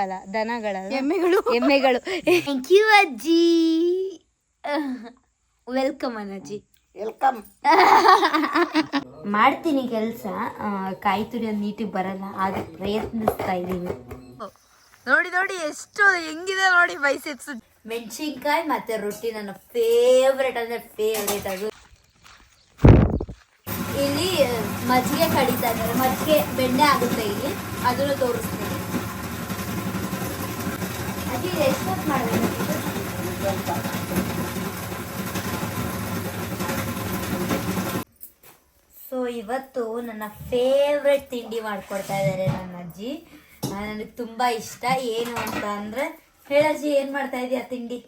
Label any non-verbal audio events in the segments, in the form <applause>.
ಅಲ್ಲ ದನಗಳ ಎಮ್ಮೆಗಳು. ಎಮ್ಮೆಗಳು. ಥ್ಯಾಂಕ್ ಯು ಅಜ್ಜಿ. ವೆಲ್ಕಮ್ ಅಜ್ಜಿ ವೆಲ್ಕಮ್ ಮಾಡ್ತೀನಿ ಕೆಲಸ. ಕಾಯಿ ತುರಿಯೋದು ನೀಟಿಗೆ ಬರಲ್ಲ ಆದ್ರೆ ಪ್ರಯತ್ನಿಸ್ತಾ ಇದ್ದೀನಿ. ನೋಡಿ ನೋಡಿ ಎಷ್ಟು ಹೆಂಗಿದೆ ನೋಡಿ ಬೈಸೆಪ್ಸ್ ಮೆಣಸಿನ್ಕಾಯಿ ಮತ್ತೆ ರೊಟ್ಟಿ ನನ್ನ ಫೇವ್ರೆಟ್ ಅಂದ್ರೆ ಫೇವ್ರೇಟ್ ಅದು. ಇಲ್ಲಿ ಮಜ್ಜಿಗೆ ಕಡಿತಾ ಇದ್ದಾರೆ. ಮಜ್ಜಿಗೆ ಬೆಣ್ಣೆ ಆಗುತ್ತೆ ಇಲ್ಲಿ. ಅದನ್ನು ತೋರಿಸ್ತೀನಿ. ಮಾಡಬೇಕು ಸೊ ಇವತ್ತು ನನ್ನ ಫೇವ್ರೆಟ್ ತಿಂಡಿ ಮಾಡ್ಕೊಡ್ತಾ ಇದ್ದಾರೆ ನನ್ನ ಅಜ್ಜಿ. ನನಗೆ ತುಂಬಾ ಇಷ್ಟ. ಏನು ಅಂತ ಅಂದ್ರೆ ಹೇಳಜ್ಜಿ ಏನ್ ಮಾಡ್ತಾ ಇದೀಯ ತಿಂಡಿ?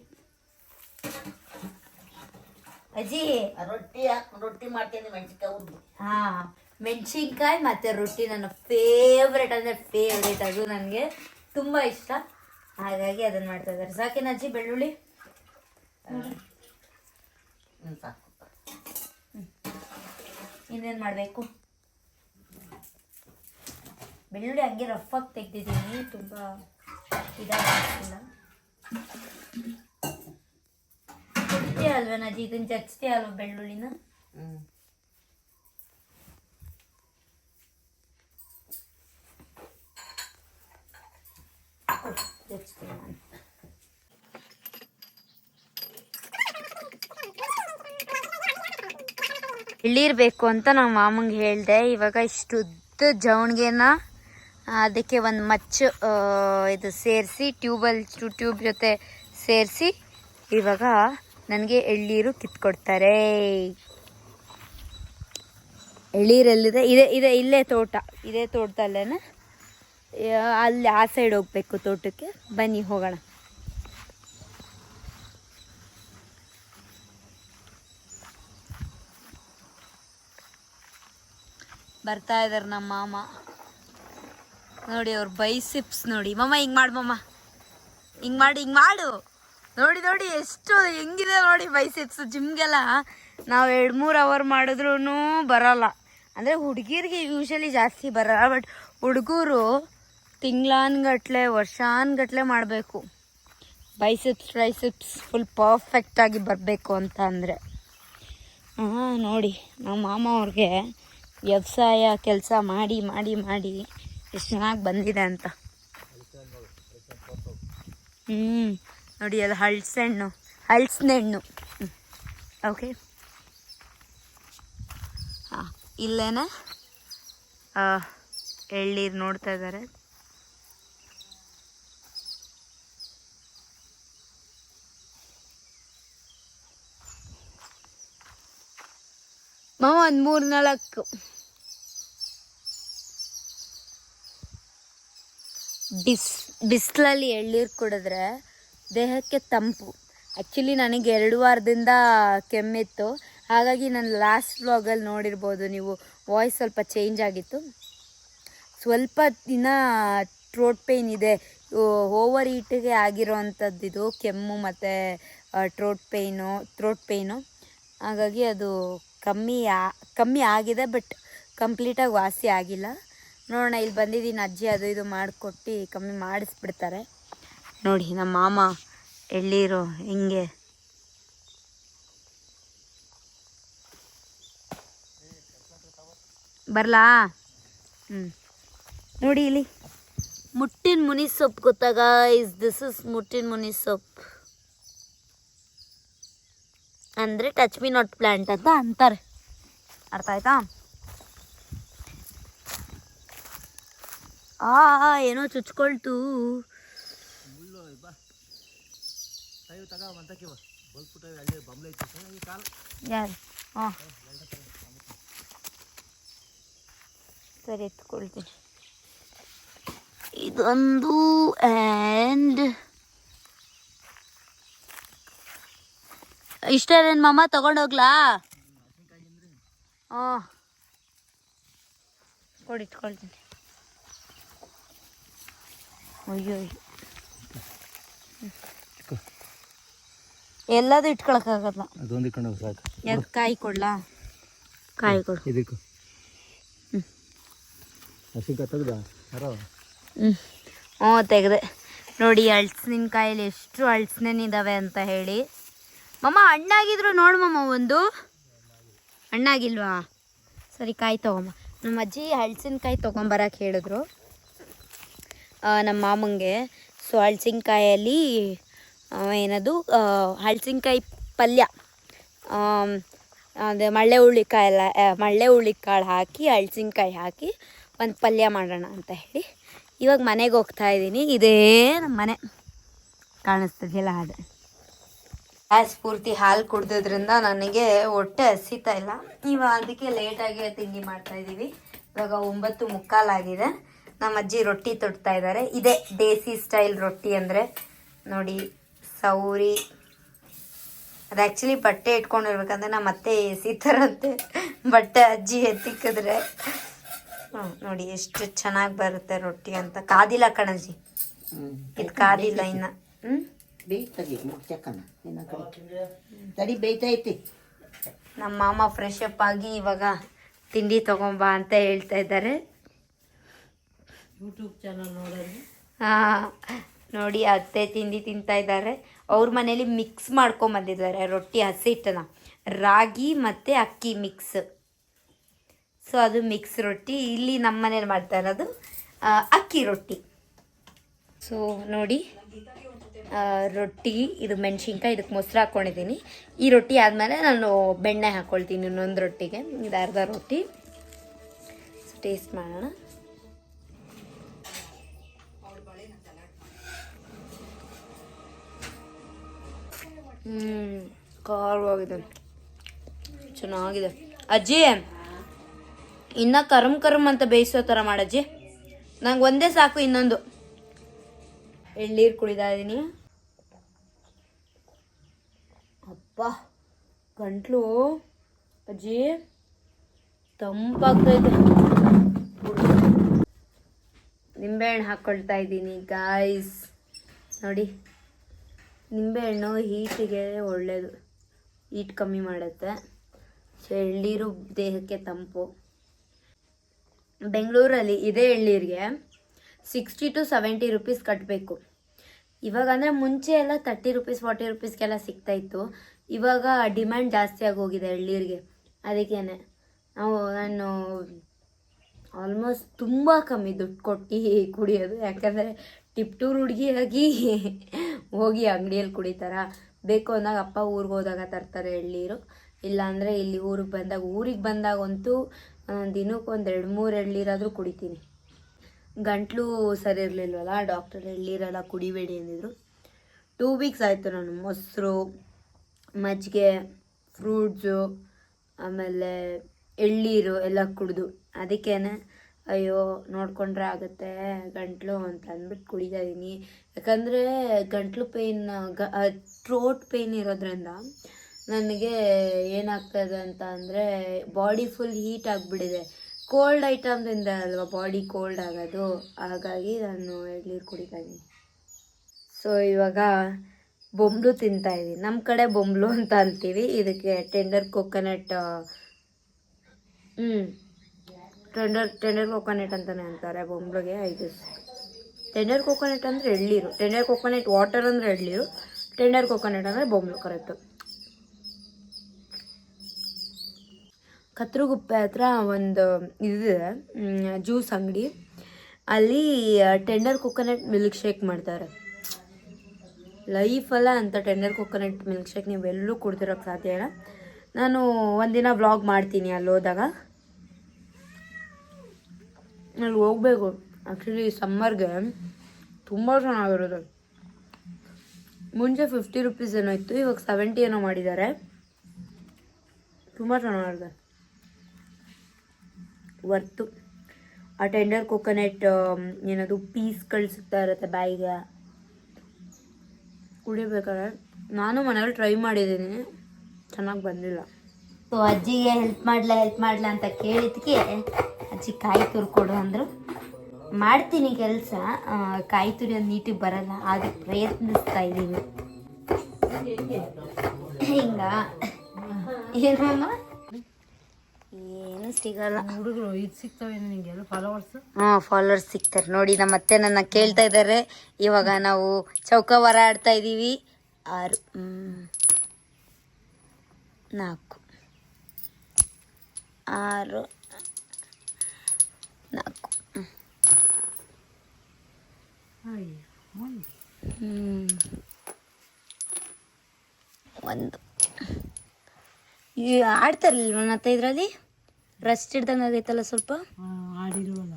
ಅಜ್ಜಿ. ರೊಟ್ಟಿ ಹಾಕಿ ರೊಟ್ಟಿ ಮಾಡ್ತೀನಿ ಮೆಣಸಿನ್ಕಾಯಿ ಉದ್ದು ಹಾ ಮೆಣಸಿನ್ಕಾಯಿ ಮತ್ತೆ ರೊಟ್ಟಿ ನನ್ನ ಫೇವ್ರೆಟ್ ಅಂದ್ರೆ ಫೇವ್ರೆಟ್ ಅದು ನನಗೆ. ತುಂಬಾ ಇಷ್ಟ. ಹಾಗಾಗಿ ಅದನ್ನ ಮಾಡ್ತಾ ಇದ್ದಾರೆ. ಸಾಕೇನ ಅಜ್ಜಿ ಬೆಳ್ಳುಳ್ಳಿ? ಸಾಕು. ಇನ್ನೇನು ಮಾಡಬೇಕು? ಬೆಳ್ಳುಳ್ಳಿ ಹಂಗೆ ರಫಾಗಿ ತೆಗ್ದಿದ್ದೀನಿ. ತುಂಬ ಇದಾಗಿಲ್ಲ ಕುಟ್ಟಿ ಅಲ್ವಾ ನಜಿ ಇದನ್ನ ಜಚ್ತಿ ಅಲ್ವ ಬೆಳ್ಳುಳ್ಳಿನ? ಹ್ಮ್. On? ಇಳಿರ್ಬೇಕು ಅಂತ ನಮ್ಮ ಮಾಮಂಗೆ ಹೇಳಿದೆ. ಇವಾಗ ಇಷ್ಟುದ್ದ ಜವಣಿಗೆನ ಅದಕ್ಕೆ ಒಂದು ಮಚ್ಚು ಇದು ಸೇರಿಸಿ, ಟ್ಯೂಬಲ್ ಟ್ಯೂಬ್ ಜೊತೆ ಸೇರಿಸಿ ಇವಾಗ ನನಗೆ ಎಳ್ಳೀರು ಕಿತ್ಕೊಡ್ತಾರೆ. ಎಳ್ಳೀರೆಲ್ಲಿದೆ ಇದೆ ಇದೆ, ಇಲ್ಲೇ ತೋಟ. ಇದೇ ತೋಟದಲ್ಲೇನೆ? ಅಲ್ಲಿ ಆ ಸೈಡ್ ಹೋಗ್ಬೇಕು ತೋಟಕ್ಕೆ. ಬನ್ನಿ, ಹೋಗೋಣ. ಬರ್ತಾ ಇದ್ದಾರೆ ನಮ್ಮ ಮಾಮ. ನೋಡಿ, ಅವ್ರ ಬೈಸಿಪ್ಸ್ ನೋಡಿ. ಮಮ್ಮ ಹಿಂಗೆ ಮಾಡು ಮಮ್ಮ ಹಿಂಗೆ ಮಾಡಿ, ಹಿಂಗೆ ಮಾಡು. ನೋಡಿ ನೋಡಿ, ಎಷ್ಟು ಹೆಂಗಿದೆ ನೋಡಿ ಬೈಸಿಪ್ಸ್ ಜಿಮ್ಗೆಲ್ಲ ನಾವು ಎರಡು, ಮೂರು ಅವರ್ ಮಾಡಿದ್ರೂ ಬರಲ್ಲ. ಅಂದರೆ ಹುಡುಗಿರಿಗೆ ಯೂಶಲಿ ಜಾಸ್ತಿ ಬರಲ್ಲ ಬಟ್ ಹುಡುಗರು ತಿಂಗ್ಳಾನ್ಗಟ್ಲೆ ವರ್ಷಾನ್ಗಟ್ಲೆ ಮಾಡಬೇಕು. ಬೈಸಿಪ್ಸ್, ಟ್ರೈಸಿಪ್ಸ್ ಫುಲ್ ಪರ್ಫೆಕ್ಟಾಗಿ ಬರಬೇಕು ಅಂತ ಅಂದರೆ. ಹಾಂ ನೋಡಿ ನಮ್ಮ ಮಾಮ ಅವ್ರಿಗೆ ವ್ಯವಸಾಯ ಕೆಲಸ ಮಾಡಿ ಮಾಡಿ ಮಾಡಿ ಎಷ್ಟು ಚೆನ್ನಾಗಿ ಬಂದಿದೆ ಅಂತ. ಹ್ಞೂ ನೋಡಿ ಅದು ಹಳ್ಸೆಣ್ಣು ಹಳ್ಸನೆಣ್ಣು ಓಕೆ ಹಾಂ ಇಲ್ಲೇನೆ ಎಳ್ಳೀರು ನೋಡ್ತಾ ಇದ್ದಾರೆ ಮಾವ ಒಂದು ಮೂರು ನಾಲ್ಕು. ಬಿಸ್, ಬಿಸಿಲಲ್ಲಿ ಎಳ್ನೀರು ಕುಡಿದ್ರೆ ದೇಹಕ್ಕೆ ತಂಪು. ಆ್ಯಕ್ಚುಲಿ ನನಗೆ ಎರಡು ವಾರದಿಂದ ಕೆಮ್ಮಿತ್ತು. ಹಾಗಾಗಿ ನಾನು ಲಾಸ್ಟ್ ವ್ಲಾಗಲ್ಲಿ ನೋಡಿರ್ಬೋದು ನೀವು. ವಾಯ್ಸ್ ಸ್ವಲ್ಪ ಚೇಂಜ್ ಆಗಿತ್ತು. ಸ್ವಲ್ಪ ದಿನ ಥ್ರೋಟ್ ಪೇಯ್ನ್ ಇದೆ. ಓವರ್ ಈಟಿಗೆ ಆಗಿರೋವಂಥದ್ದು ಇದು, ಕೆಮ್ಮು ಮತ್ತು ಟ್ರೋಟ್ ಪೇಯ್ನು ಥ್ರೋಟ್ ಪೇಯ್ನು ಹಾಗಾಗಿ ಅದು ಕಮ್ಮಿ ಕಮ್ಮಿ ಆಗಿದೆ ಬಟ್ ಕಂಪ್ಲೀಟಾಗಿ ವಾಸಿ ಆಗಿಲ್ಲ. ನೋಡೋಣ, ಇಲ್ಲಿ ಬಂದಿದ್ದೀನಿ ಅಜ್ಜಿ, ಅದು ಇದು ಮಾಡಿಕೊಟ್ಟು ಕಮ್ಮಿ ಮಾಡಿಸ್ಬಿಡ್ತಾರೆ. ನೋಡಿ, ನಮ್ಮ ಮಾಮ ಎಳ್ಳೀರು ಹಿಂಗೆ. ಬರಲಾ? ಹ್ಞೂ ನೋಡಿ, ಇಲ್ಲಿ ಮುಟ್ಟಿನ ಮುನಿ ಸೊಪ್ಪು ಗೊತ್ತಾಗ ಇಸ್ ದಿಸ್ ಇಸ್ ಮುಟ್ಟಿನ ಮುನಿ ಸೊಪ್ಪು. ಅಂದರೆ ಟಚ್ ಮಿ ನಾಟ್ ಪ್ಲ್ಯಾಂಟ್ ಅಂತ ಅಂತಾರೆ. ಅರ್ಥ ಆಯ್ತಾ? ಆ ಏನೋ ಚುಚ್ಕೊಳ್ತು. ಯಾರು? ಹಾಂ ಸರಿ, ಎತ್ಕೊಳ್ತೀನಿ. ಇದೊಂದು ಆ್ಯಂಡ್ ಇಷ್ಟೇನೇನು ಮಾಮ? ತಗೊಂಡೋಗ್ಲಾ ಹಾಂ ಕೊಡಿ ಇಟ್ಕೊಳ್ತೀನಿ. ಅಯ್ಯೋ. ಎಲ್ಲದೂ ಇಟ್ಕೊಳಕ್ಕಾಗಲ್ಲ ಅದೊಂದು ಇಟ್ಕೊಂಡು ಸಾಕು. ಯಾಕೆ ಕಾಯಿ ಕೊಡ್ಲಾ? ಕಾಯಿ ಕೊಡು. ಇದಕ್ಕೆ. ಹ್ಞೂ ಹ್ಞೂ ತೆಗೆದೆ. ನೋಡಿ ಹಳ್ಸಿನಕಾಯಲ್ಲಿ ಎಷ್ಟು ಹಳ್ಸಿನೇನಿದ್ದಾವೆ ಅಂತ ಹೇಳಿ. ಮಮ್ಮ ಅಣ್ಣಾಗಿದ್ರು ನೋಡು ಮಮ್ಮ ಒಂದು. ಅಣ್ಣಾಗಿಲ್ವಾ? ಸರಿ ಕಾಯಿ ತೊಗೊಂಬ. ನಮ್ಮ ಅಜ್ಜಿ ಹಳ್ಸಿನಕಾಯಿ ತೊಗೊಂಬರಕ್ಕೆ ಹೇಳಿದ್ರು. ನಮ್ಮ ಮಾಮಂಗೆ. ಸೊ ಹಳ್ಸಿನಕಾಯಲ್ಲಿ ಏನದು? ಹಳಸಿನಕಾಯಿ ಪಲ್ಯ. ಅಂದರೆ ಅದೇ ಮಳ್ಳೆ ಹುಳ್ಳಿಕಾಯಿ ಎಲ್ಲ ಆ, ಮಳ್ಳೆ ಹುಳ್ಳಿಕಾಳು ಹಾಕಿ ಹಳ್ಸಿನಕಾಯಿ ಹಾಕಿ ಒಂದು ಪಲ್ಯ ಮಾಡೋಣ ಅಂತ ಹೇಳಿ ಇವಾಗ ಮನೆಗೆ ಹೋಗ್ತಾ ಇದ್ದೀನಿ. ಇದೇ ನಮ್ಮ ಮನೆ. ಕಾಣಿಸ್ತದೆಯಲ್ಲ ಅದು ಗ್ಯಾಸ್ ಪೂರ್ತಿ ಹಾಲು ಕುಡ್ದಿದ್ರಿಂದ ನನಗೆ ಹೊಟ್ಟೆ ಹಸಿತಾ ಇಲ್ಲ. ಇವಾಗ ಅದಕ್ಕೆ ಲೇಟಾಗಿ ತಿಂಡಿ ಮಾಡ್ತಾ ಇದ್ದೀವಿ. ಇವಾಗ ಒಂಬತ್ತು ಮುಕ್ಕಾಲಾಗಿದೆ ನಮ್ಮ ಅಜ್ಜಿ ರೊಟ್ಟಿ ತೊಡ್ತಾ ಇದ್ದಾರೆ. ಇದೇ ದೇಸಿ ಸ್ಟೈಲ್ ರೊಟ್ಟಿ ಅಂದರೆ ನೋಡಿ ಸೌರಿ. ಅದು ಆ್ಯಕ್ಚುಲಿ ಬಟ್ಟೆ ಇಟ್ಕೊಂಡಿರ್ಬೇಕಂದ್ರೆ ನಮ್ಮ ಅತ್ತೆ ಎಸಿತಾರಂತೆ ಬಟ್ಟೆ ಅಜ್ಜಿ ಎತ್ತಿಕ್ಕಿದ್ರೆ ನೋಡಿ ಎಷ್ಟು ಚೆನ್ನಾಗಿ ಬರುತ್ತೆ ರೊಟ್ಟಿ ಅಂತ. ಕಾದಿಲ್ಲ ಕಣಜ್ಜಿ. ಇದು ಕಾದಿಲ್ಲ ಇನ್ನ. ಹ್ಞೂ ಬೇಯ್ತದೆ ಮುಚ್ಚಕ್ಕನ ನಿನ್ನ ಕಡೆ ತಡಿ ಬೇಯ್ತೈತಿ ನಮ್ಮ ಮಾಮ ಫ್ರೆಶ್ ಅಪ್ ಆಗಿ ಇವಾಗ ತಿಂಡಿ ತಗೊಂಬಾ ಅಂತ ಹೇಳ್ತಾ ಇದ್ದಾರೆ. ಹಾ ನೋಡಿ ಅತ್ತೆ ತಿಂಡಿ ತಿಂತಾ ಇದ್ದಾರೆ. ಅವ್ರ ಮನೇಲಿ ಮಿಕ್ಸ್ ಮಾಡ್ಕೊಂಬಂದಿದ್ದಾರೆ ರೊಟ್ಟಿ ಹಸಿ ಹಿಟ್ಟನ ರಾಗಿ ಮತ್ತು ಅಕ್ಕಿ ಮಿಕ್ಸ್ ಸೊ ಅದು ಮಿಕ್ಸ್ ರೊಟ್ಟಿ. ಇಲ್ಲಿ ನಮ್ಮ ಮನೇಲಿ ಮಾಡ್ತಾ ಇರೋದು ಅಕ್ಕಿ ರೊಟ್ಟಿ. ಸೊ ನೋಡಿ. ರೊಟ್ಟಿ, ಇದು ಮೆಣಸಿನ್ಕಾಯಿ ಇದಕ್ಕೆ ಮೊಸರು ಹಾಕ್ಕೊಂಡಿದ್ದೀನಿ ಈ ರೊಟ್ಟಿ ಆದಮೇಲೆ ನಾನು ಬೆಣ್ಣೆ ಹಾಕ್ಕೊಳ್ತೀನಿ ಇನ್ನೊಂದು ರೊಟ್ಟಿಗೆ. ಇದು ಅರ್ಧ ರೊಟ್ಟಿ. ಟೇಸ್ಟ್ ಮಾಡೋಣ. ಹ್ಞೂ ಖಾರವಾಗಿದೆ. ಚೆನ್ನಾಗಿದೆ. ಅಜ್ಜಿ, ಇನ್ನ ಕರಮ್ ಕರಮ್ ಅಂತ ಬೇಯಿಸೋ ಥರ ಮಾಡಜ್ಜಿ. ನಂಗೆ ಒಂದೇ ಸಾಕು ಇನ್ನೊಂದು. ಎಳ್ನೀರು ಕುಡಿತಾ ಇದ್ದೀನಿ. ಅಪ್ಪ, ಗಂಟ್ಲು ಅಜ್ಜಿ ತಂಪಾಗ್ತೈತೆ ನಿಂಬೆಹಣ್ಣು ಹಾಕ್ಕೊಳ್ತಾ ಇದ್ದೀನಿ ಗಾಯ್ಸ್ ನೋಡಿ ನಿಂಬೆಹಣ್ಣು ಹೀಟಿಗೆ ಒಳ್ಳೆಯದು ಹೀಟ್ ಕಮ್ಮಿ ಮಾಡುತ್ತೆ. ಸೊ ಎಳ್ನೀರು ದೇಹಕ್ಕೆ ತಂಪು. ಬೆಂಗಳೂರಲ್ಲಿ ಇದೇ ಎಳ್ನೀರಿಗೆ ಸಿಕ್ಸ್ಟಿ ಟು ಸೆವೆಂಟಿ ರುಪೀಸ್ ಕಟ್ಟಬೇಕು ಇವಾಗ ಅಂದರೆ ಮುಂಚೆ ಎಲ್ಲ ತರ್ಟಿ ರುಪೀಸ್ ಫಾರ್ಟಿ ರುಪೀಸ್ಗೆಲ್ಲ ಸಿಗ್ತಾಯಿತ್ತು ಇವಾಗ ಡಿಮ್ಯಾಂಡ್ ಜಾಸ್ತಿ ಆಗೋಗಿದೆ ಎಳ್ಳೀರಿಗೆ ಅದಕ್ಕೇನೆ ನಾವು ನಾನು ಆಲ್ಮೋಸ್ಟ್ ತುಂಬ ಕಮ್ಮಿ ದುಡ್ಡು ಕೊಟ್ಟು ಕುಡಿಯೋದು. ಯಾಕಂದರೆ ಟಿಪ್ಟೂರು ಹುಡುಗಿಯಾಗಿ ಹೋಗಿ ಅಂಗಡಿಯಲ್ಲಿ ಕುಡಿತಾರ? ಬೇಕು ಅಂದಾಗ ಅಪ್ಪ ಊರಿಗೆ ಹೋದಾಗ ತರ್ತಾರೆ ಎಳ್ಳೀರು ಇಲ್ಲಾಂದರೆ ಇಲ್ಲಿ ಊರಿಗೆ ಬಂದಾಗ, ಊರಿಗೆ ಬಂದಾಗಂತೂ ದಿನಕ್ಕೆ ಒಂದು ಎರಡು ಮೂರು ಎಳ್ಳೀರಾದರೂ ಕುಡಿತೀನಿ. ಗಂಟ್ಲು ಸರಿ ಇರಲಿಲ್ವಲ್ಲ ಡಾಕ್ಟರ್ ಹೇಳಿರಲ್ಲ, ಕುಡಿಬೇಡಿ ಅಂದಿದ್ರು. ಟೂ ವೀಕ್ಸ್ ಆಯಿತು ನಾನು, ಮೊಸರು, ಮಜ್ಜಿಗೆ ಫ್ರೂಟ್ಸು ಆಮೇಲೆ ಎಳ್ಳೀರು ಎಲ್ಲ ಕುಡಿದು. ಅದಕ್ಕೇನೆ, ಅಯ್ಯೋ, ನೋಡ್ಕೊಂಡ್ರೆ ಆಗುತ್ತೆ ಗಂಟ್ಲು ಅಂತ ಅಂದ್ಬಿಟ್ಟು ಕುಡಿತಾ ಇದ್ದೀನಿ ಯಾಕಂದರೆ ಗಂಟ್ಲು ಪೇಯ್ನ್ ಗ ಥ್ರೋಟ್ ಪೇಯ್ನ್ ಇರೋದ್ರಿಂದ ನನಗೆ ಏನಾಗ್ತದೆ ಅಂತ ಅಂದರೆ ಬಾಡಿ ಫುಲ್ ಹೀಟ್ ಆಗಿಬಿಟ್ಟಿದೆ. ಕೋಲ್ಡ್ ಐಟಮ್ದಿಂದ ಅಲ್ವಾ ಬಾಡಿ ಕೋಲ್ಡ್ ಆಗೋದು. ಹಾಗಾಗಿ ನಾನು ಎಳ್ನೀರು ಕುಡಿತಾ ಇದ್ದೀನಿ. ಸೊ ಇವಾಗ ಬೊಂಬ್ಲು ತಿಂತಾ ಇದ್ದೀನಿ. ನಮ್ಮ ಕಡೆ ಬೊಂಬ್ಲು ಅಂತ ಅಂತೀವಿ. ಇದಕ್ಕೆ ಟೆಂಡರ್ ಕೊಕೊನಟ್ ಹ್ಞೂ ಟೆಂಡರ್ ಟೆಂಡರ್ ಕೊಕೊನಟ್ ಅಂತಲೇ ಅಂತಾರೆ ಬೊಂಬ್ಲುಗೆ, ಐದು ಟೆಂಡರ್ ಕೊಕೊನಟ್ ಅಂದರೆ ಎಳ್ಳೀರು ಟೆಂಡರ್ ಕೊಕೊನಟ್ ವಾಟರ್ ಅಂದರೆ ಎಳ್ಳೀರು ಟೆಂಡರ್ ಕೊಕೊನಟ್ ಅಂದರೆ ಬೊಂಬ್ಲು ಕರೆಕ್ಟು ಕತ್ರಗುಪ್ಪೆ ಹತ್ರ ಒಂದು ಇದಿದೆ ಜ್ಯೂಸ್ ಅಂಗಡಿ. ಅಲ್ಲಿ ಟೆಂಡರ್ ಕೊಕೊನಟ್ ಮಿಲ್ಕ್ ಶೇಕ್ ಮಾಡ್ತಾರೆ. ಲೈಫಲ್ಲ ಅಂತ ಟೆಂಡರ್ ಕೊಕೊನಟ್ ಮಿಲ್ಕ್ ಶೇಕ್ ನೀವು ಎಲ್ಲೂ ಕುಡ್ದಿರೋಕ್ಕೆ ಸಾಧ್ಯ ಇಲ್ಲ. ನಾನು ಒಂದಿನ ವ್ಲಾಗ್ ಮಾಡ್ತೀನಿ ಅಲ್ಲಿ ಹೋದಾಗ. ಅಲ್ಲಿ ಹೋಗ್ಬೇಕು. ಆ್ಯಕ್ಚುಲಿ ಸಮ್ಮರ್ಗೆ ತುಂಬ ಚೆನ್ನಾಗಿರೋದು. ಮುಂಚೆ ಫಿಫ್ಟಿ ರುಪೀಸ್ ಏನೋ ಇತ್ತು, ಇವಾಗ ಸೆವೆಂಟಿ ಏನೋ ಮಾಡಿದ್ದಾರೆ. ತುಂಬ ಚೆನ್ನಾಗಿದೆ. ವರ್ತು ಆ ಟೆಂಡರ್ ಕೊಕೊನೆಟ್ ಏನದು ಪೀಸ್ ಕಳಿಸುತ್ತಾ ಇರುತ್ತೆ ಬಾಯಿಗೆ. ಕುಡಿಬೇಕಾದ್ರೆ ನಾನು ಮನೇಲಿ ಟ್ರೈ ಮಾಡಿದ್ದೀನಿ. ಚೆನ್ನಾಗಿ ಬಂದಿಲ್ಲ. ಸೊ ಅಜ್ಜಿಗೆ ಹೆಲ್ಪ್ ಮಾಡಲ ಹೆಲ್ಪ್ ಮಾಡಲ ಅಂತ ಕೇಳಿದ್ಕೆ ಅಜ್ಜಿ ಕಾಯಿ ತುರ್ಕೊಡು ಅಂದರು. ಮಾಡ್ತೀನಿ ಕೆಲಸ. ಕಾಯಿ ತುರಿಯೋದು ನೀಟಿಗೆ ಬರಲ್ಲ ಹಾಗೆ ಪ್ರಯತ್ನಿಸ್ತಾ ಇದ್ದೀನಿ. ಹಿಂಗ. ಏನಮ್ಮ? ಏನು ಸಿಗಲ್ಲ ಹುಡುಗರು ಇದು ಸಿಗ್ತವೆ ನಿಂಗೆ ಫಾಲೋವರ್ಸ್ ಹಾ ಫಾಲೋವರ್ಸ್ ಸಿಗ್ತಾರೆ. ನೋಡಿ ನಮ್ಮ ಅತ್ತೆ ನನ್ನ ಕೇಳ್ತಾ ಇದ್ದಾರೆ. ಇವಾಗ ನಾವು ಚೌಕವರ ಆಡ್ತಾ ಇದ್ದೀವಿ. ಆರು ನಾಲ್ಕು ಆರು ನಾಲ್ಕು ಹ್ಮ್. ಒಂದು. ಆಡ್ತಾರಲ್ವ ನನ್ನ ಅತ್ತೆ ಇದರಲ್ಲಿ? ರಸ್ಟ್ ಹಿಡ್ದಂಗೆ ಆಗೈತಲ್ಲ ಸ್ವಲ್ಪ? ಆಡಿಲ್ವಲ್ಲ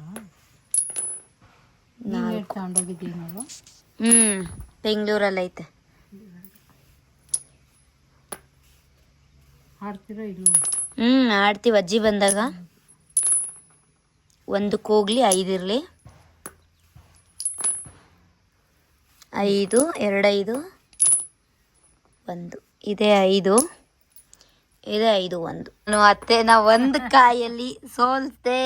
ತಗೊಂಡೋಗಿದ್ದೀನಲ್ವ ಹ್ಮ್ ಬೆಂಗಳೂರಲ್ಲಿ ಐತೆ. ಆಡ್ತಿರೋ ಇಲ್ವೋ? ಹ್ಮ್ ಆಡ್ತೀವಿ ಅಜ್ಜಿ ಬಂದಾಗ. ಒಂದಕ್ಕೆ ಹೋಗ್ಲಿ ಐದಿರಲಿ ಐದು ಎರಡೈದು ಒಂದು. ಇದೇ ಐದು. ಇದೇ ಐದು ಒಂದು. ನಾನು ಅತ್ತೆ ನಾ ಒಂದು <laughs> ಕಾಯಲ್ಲಿ ಸೋಲ್ತೆ.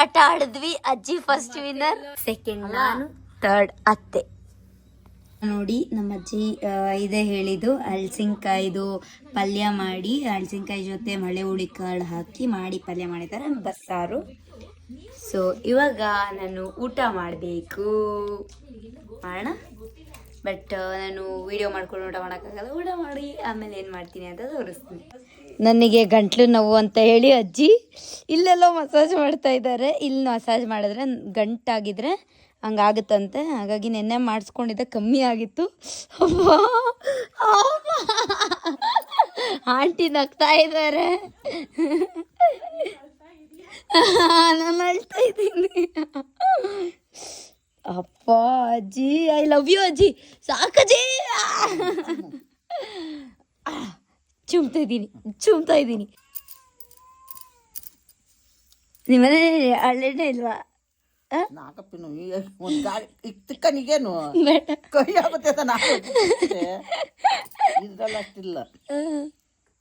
ಆಟ ಆಡಿದ್ವಿ ಅಜ್ಜಿ ಫಸ್ಟ್ ವಿನ್ನರ್ ಸೆಕೆಂಡ್ ನಾನು. ಥರ್ಡ್ ಅತ್ತೆ. ನೋಡಿ ನಮ್ಮ ಅಜ್ಜಿ ಇದೆ ಹೇಳಿದ್ದು. ಹಲ್ಸಿನಕಾಯ್ದು ಪಲ್ಯ ಮಾಡಿ ಹಲಸಿನ್ಕಾಯಿ ಜೊತೆ ಮಳೆ ಹುಳಿ ಕಾಳು ಹಾಕಿ ಮಾಡಿ ಪಲ್ಯ ಮಾಡಿದ್ದಾರೆ ಬಸ್ಸಾರು. ಸೊ ಇವಾಗ ನಾನು ಊಟ ಮಾಡಬೇಕು. ಮಾಡೋಣ? ಬಟ್ ನಾನು ವಿಡಿಯೋ ಮಾಡ್ಕೊಂಡು ಊಟ ಮಾಡೋಕ್ಕಾಗಲ್ಲ. ಊಟ ಮಾಡಿ, ಆಮೇಲೆ ಏನು ಮಾಡ್ತೀನಿ ಅಂತ ತೋರಿಸ್ತೀನಿ. ನನಗೆ ಗಂಟ್ಲು ನೋವು ಅಂತ ಹೇಳಿ ಅಜ್ಜಿ ಇಲ್ಲೆಲ್ಲೋ ಮಸಾಜ್ ಮಾಡ್ತಾ ಇದ್ದಾರೆ. ಇಲ್ಲಿ ಮಸಾಜ್ ಮಾಡಿದ್ರೆ ಗಂಟಾಗಿದ್ರೆ ಹಂಗಾಗುತ್ತಂತೆ. ಹಾಗಾಗಿ ನೆನ್ನೆ ಮಾಡಿಸ್ಕೊಂಡಿದ್ದೆ ಕಮ್ಮಿ ಆಗಿತ್ತು. ಆಂಟಿ ನಗ್ತಾ ಇದ್ದಾರೆ. <laughs> ನಾನು ಅಳ್ತಾ ಇದ್ದೀನಿ. ಅಪ್ಪ ಅಜ್ಜಿ ಐ ಲವ್ ಯು ಅಜ್ಜಿ. ಸಾಕಜ್ಜಿ ಚುಮ್ತಾ ಇದ್ದೀನಿ ಚುಮ್ತಾ ಇದ್ದೀನಿ. ನಿಮ್ಮನೆ ಹಳ್ಳೆಣ್ಣೆ ಇಲ್ವಾ? ಆ? ನಾಕಪ್ಪಿನು ಒಂದು ಗಾಡಿ ಇಕ್ಕನಿಗೇನು ಕೈ ಆಗುತ್ತೆ ಇದ್ರಲ್ಲಿ ಅಷ್ಟಿಲ್ಲ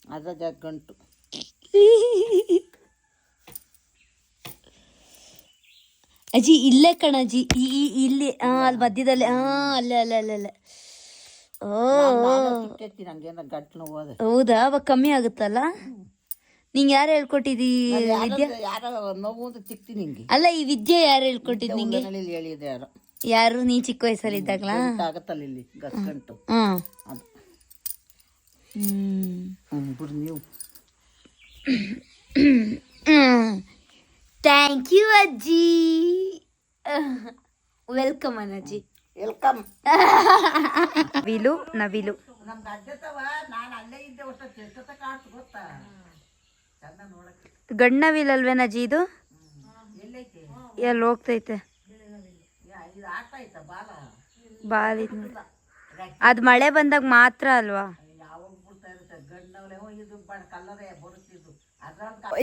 ಅದ ಗಂಟು <laughs> ಅಜ್ಜಿ ಇಲ್ಲೇ ಕಣಜ್ಜಿ ಈ ಈ- ಇಲ್ಲಿ. ಆ ಅಲ್ಲಿ ಮಧ್ಯದಲ್ಲಿ. ಆ ಅಲ್ಲೇ ಅಲ್ಲೇ ಅಲ್ಲೇ ಅಲ್ಲೇ. ಹೌದಾ? ಅವಾಗ ಕಮ್ಮಿ ಆಗುತ್ತಲ್ಲ? ನಿಂಗೆ ಯಾರು ಹೇಳ್ಕೊಟ್ಟಿದಿ ವಿದ್ಯೆ? ಯಾರ ನೋವು ಅಂತ ಸಿಕ್ತಿ ನಿಂಗೆ. ಅಲ್ಲ ಈ ವಿದ್ಯೆ ಯಾರು ಹೇಳ್ಕೊಟ್ಟಿದ್ ನಿಂಗೆ? ಯಾರು. ಯಾರು? ನೀ ಚಿಕ್ಕ ವಯಸ್ಸಲ್ಲಿ ಇದ್ದಾಗ್ಲಾ ಆಗತ್ತಲ್ಲ ಇಲ್ಲಿ? ಹ್ಮ್ ಅದು. ಹ್ಮ್. ಹ್ಞೂ ಬಿಡು ನೀವು. ಥ್ಯಾಂಕ್ ಯು ಅಜ್ಜಿ. ವೆಲ್ಕಮ್ ಅನ್ನಜ್ಜಿ ವೆಲ್ಕಮ್ ವಿಲು ನವಿಲು. ನಮ್ಗೆ ಅಡ್ಡತವ ನಾನು ಅಲ್ಲೇ ಇದ್ದೆ ಒಟ್ಟು ಕಾಡ್ತು ಗೊತ್ತಾ? ಚಂದ ನೋಡಕ್ಕೆ. ಇದು? ಎಲ್ಲೈತೆ? ಎಲ್ಲಿ ಹೋಗ್ತೈತೆ? ಯಾ- ಇದು ಬಾಲ? ಬಾಲಿ ಅದು ಮಳೆ ಬಂದಾಗ ಮಾತ್ರ ಅಲ್ವಾ? ಯಾವಾಗ ಬಿಡ್ತಾ ಇರುತ್ತೆ? ಇದು ಬಡ ಕಲ್ಲರೇ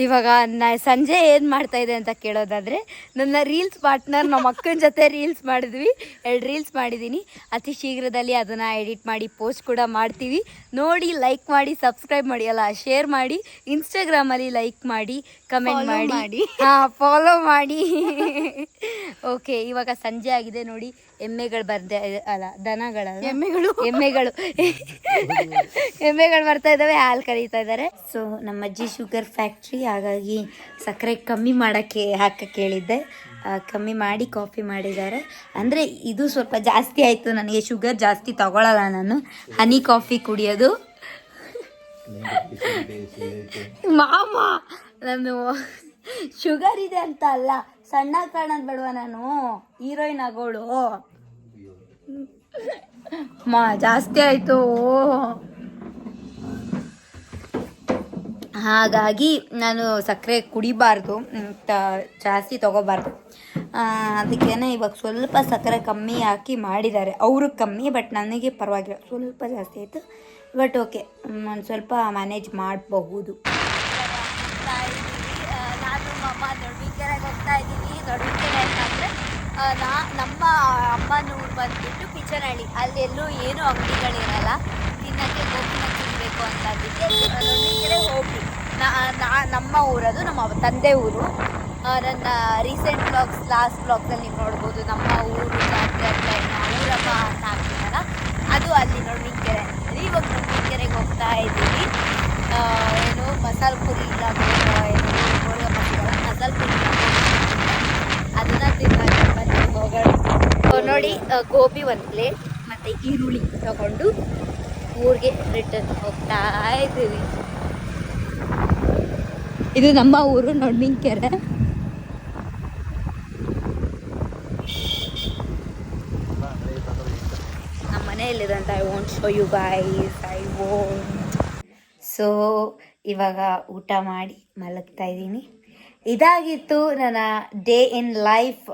ಇವಾಗ ನಾ ಸಂಜೆ ಏನು ಮಾಡ್ತಾ ಇದೆ ಅಂತ ಕೇಳೋದಾದ್ರೆ ನನ್ನ ರೀಲ್ಸ್ ಪಾರ್ಟ್ನರ್ ನಮ್ಮ ಅಕ್ಕನ ಜೊತೆ ರೀಲ್ಸ್ ಮಾಡಿದ್ವಿ. ಎರಡು ರೀಲ್ಸ್ ಮಾಡಿದ್ದೀನಿ ಅತಿ ಶೀಘ್ರದಲ್ಲಿ ಅದನ್ನು ಎಡಿಟ್ ಮಾಡಿ ಪೋಸ್ಟ್ ಕೂಡ ಮಾಡ್ತೀವಿ. ನೋಡಿ ಲೈಕ್ ಮಾಡಿ ಸಬ್ಸ್ಕ್ರೈಬ್ ಮಾಡಿ ಅಲ್ಲ ಶೇರ್ ಮಾಡಿ ಇನ್ಸ್ಟಾಗ್ರಾಮಲ್ಲಿ ಲೈಕ್ ಮಾಡಿ ಕಮೆಂಟ್ ಮಾಡಿ. ಹಾಂ ಫಾಲೋ ಮಾಡಿ. ಓಕೆ <laughs> ಇವಾಗ ಸಂಜೆ ಆಗಿದೆ ನೋಡಿ. ಎಮ್ಮೆಗಳು ಬರ್ದೆ ಅಲ್ಲ ದನಗಳ ಎಮ್ಮೆಗಳು. ಎಮ್ಮೆಗಳು. ಎಮ್ಮೆಗಳು ಬರ್ತಾ ಇದ್ದಾವೆ ಹಾಲು ಕರೀತಾ ಇದ್ದಾರೆ ಸೊ ನಮ್ಮ ಅಜ್ಜಿ ಶುಗರ್ ಫ್ಯಾಕ್ಟ್ರಿ ಹಾಗಾಗಿ ಸಕ್ಕರೆ ಕಮ್ಮಿ ಮಾಡೋಕ್ಕೆ ಹಾಕಕ್ಕೆ ಕೇಳಿದ್ದೆ. ಕಮ್ಮಿ ಮಾಡಿ ಕಾಫಿ ಮಾಡಿದ್ದಾರೆ. ಅಂದರೆ ಇದು ಸ್ವಲ್ಪ ಜಾಸ್ತಿ ಆಯಿತು ನನಗೆ ಶುಗರ್ ಜಾಸ್ತಿ ತಗೊಳ್ಳಲ್ಲ ನಾನು. ಹನಿ ಕಾಫಿ ಕುಡಿಯೋದು. ಮಾಮ ನಾನು ಶುಗರ್ ಇದೆ ಅಂತ ಅಲ್ಲ ಸಣ್ಣ ಕಾಣದ್ ಬಿಡುವ ನಾನು? ಹೀರೋಯಿನ್ ಆಗೋಳು. ಮಾ, ಜಾಸ್ತಿ ಆಯಿತು. ಹಾಗಾಗಿ ನಾನು ಸಕ್ಕರೆ ಕುಡಿಬಾರ್ದು ತ- ಜಾಸ್ತಿ ತಗೋಬಾರ್ದು. ಅದಕ್ಕೇನೆ ಇವಾಗ ಸ್ವಲ್ಪ ಸಕ್ಕರೆ ಕಮ್ಮಿ ಹಾಕಿ ಮಾಡಿದ್ದಾರೆ. ಅವರು ಕಮ್ಮಿ, ಬಟ್ ನನಗೆ ಪರವಾಗಿಲ್ಲ. ಸ್ವಲ್ಪ ಜಾಸ್ತಿ ಆಯಿತು. ಬಟ್ ಓಕೆ ಒಂದು ಸ್ವಲ್ಪ ಮ್ಯಾನೇಜ್ ಮಾಡಬಹುದು. ನಾನು ಹೋಗ್ತಾ ಇದ್ದೀವಿ ದೊಡ್ಡ ನಾ, ನಮ್ಮ ಅಮ್ಮನೂರು ಬಂದುಬಿಟ್ಟು ಪಿಚ್ಚರಳ್ಳಿ ಪಿಚನಹಳ್ಳಿ. ಅಲ್ಲಿ ಎಲ್ಲೂ ಏನೂ ಅಂಗಡಿಗಳಿರಲ್ಲ. ತಿನ್ನಕ್ಕೆ ಗೋಪಿ ತಿನ್ನಬೇಕು ಬೇಕು ಅಂತ ಅದಕ್ಕೆ ಹೋಗಿ. ನಾ ನಮ್ಮ ಊರದು, ನಮ್ಮ ತಂದೆ ಊರು. ನನ್ನ ರೀಸೆಂಟ್ ಬ್ಲಾಗ್ಸ್ ಲಾಸ್ಟ್ ಬ್ಲಾಗ್ಸಲ್ಲಿ ನೋಡ್ಬೋದು. ನಮ್ಮ ಊರು ಜಾತ್ರೆ ಅಂತ ಏನು ಊರಪ್ಪ ಅಂತ ಹಾಕ್ತೀನಲ್ಲ ಅದು ಅಲ್ಲಿ ನೋಡ್ಲಿಕ್ಕೆರೆ ಇವಾಗ ನೋಡ್ಲಿಕ್ಕೆರೆಗೆ ಹೋಗ್ತಾ ಇದ್ದೀವಿ ಆ, ಏನು ಮಸಾಲೆ ಪುರಿ ಇಲ್ಲ ಬೇರೆ ಗೋಬಿ ಒಂದು ಪ್ಲೇಟ್ ಮತ್ತು ಈರುಳ್ಳಿ ತಗೊಂಡು ಊರಿಗೆ ರಿಟರ್ನ್ ಹೋಗ್ತಾ ಇದ್ದೀವಿ. ಇದು ನಮ್ಮ ಊರು ನೊಣ್ಣಿನ್ಕೆರೆ. ನಮ್ಮ ಮನೆಯಲ್ಲಿದ್ದಂಥ I want show you guys I want so ಇವಾಗ ಊಟ ಮಾಡಿ ಮಲಗ್ತಾ ಇದ್ದೀನಿ. ಇದಾಗಿತ್ತು ನನ್ನ ಡೇ ಇನ್ ಲೈಫ್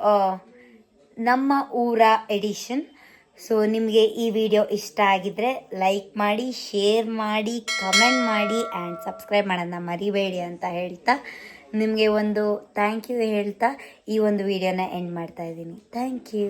ನಮ್ಮ ಊರ ಎಡಿಷನ್ ಸೊ ನಿಮಗೆ ಈ ವಿಡಿಯೋ ಇಷ್ಟ ಆಗಿದ್ರೆ ಲೈಕ್ ಮಾಡಿ ಶೇರ್ ಮಾಡಿ ಕಮೆಂಟ್ ಮಾಡಿ ಆ್ಯಂಡ್ ಸಬ್ಸ್ಕ್ರೈಬ್ ಮಾಡೋದನ್ನ ಮರಿಬೇಡಿ ಅಂತ ಹೇಳ್ತಾ ನಿಮಗೆ ಒಂದು ಥ್ಯಾಂಕ್ ಯು ಹೇಳ್ತಾ ಈ ಒಂದು ವಿಡಿಯೋನ ಎಂಡ್ ಮಾಡ್ತಾ ಇದ್ದೀನಿ. Thank you